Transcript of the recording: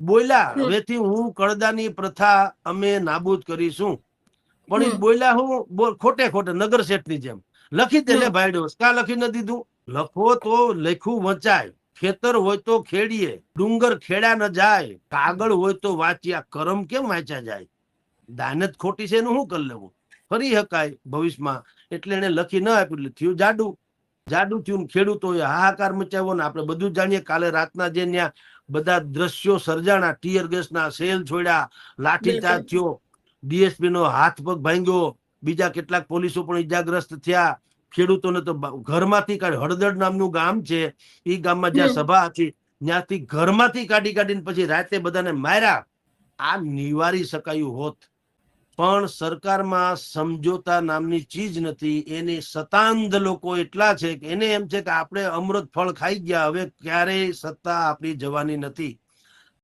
બોલ્યા હવેથી હું કળદાની પ્રથા અમે નાબૂદ કરીશું. પણ એ બોલ્યા હું ખોટે ખોટે નગર શેઠની જેમ. લખી દે લે હમ. કા લખી ન દીધું? લખો તો લખવું વંચાય. ખેતર હોય તો ખેડીએ ડુંગર ખેડા ન જાય. કાગળ હોય તો વાંચ્યા કરમ કેમ વાંચ્યા જાય? દાનત ખોટી છે એનું શું કરી લેવું? ફરી હકાય ભવિષ્યમાં. એટલે એને લખી ન આપ્યું એટલે થયું જાડું. જાડું થયું ખેડૂતો ખેડૂતોએ હાહાકાર મચાવ્યો ને આપણે બધું જ જાણીએ કાલે રાતના જે ત્યાં બધા દ્રશ્યો સર્જાણા ટીયર ગેસના સેલ છોડ્યા લાઠીચાર્જ થયો ડીએસપી નો હાથ પગ ભાંગ્યો બીજા કેટલાક પોલીસો પણ ઈજાગ્રસ્ત થયા. ખેડૂતોને તો ઘરમાંથી કાઢી હળદડ નામનું ગામ છે એ ગામમાં જ્યાં સભા હતી ત્યાંથી ઘરમાંથી કાઢી કાઢીને પછી રાતે બધાને માર્યા. આ નિવારી શકાયું હોત. પણ સરકારમાં સમજોતા નામની ચીજ નથી. એની સતાંધ લોકો એટલા છે કે એને એમ છે કે આપણે અમૃત ફળ ખાઈ ગયા, હવે ક્યારેય સત્તા આપણી જવાની નથી.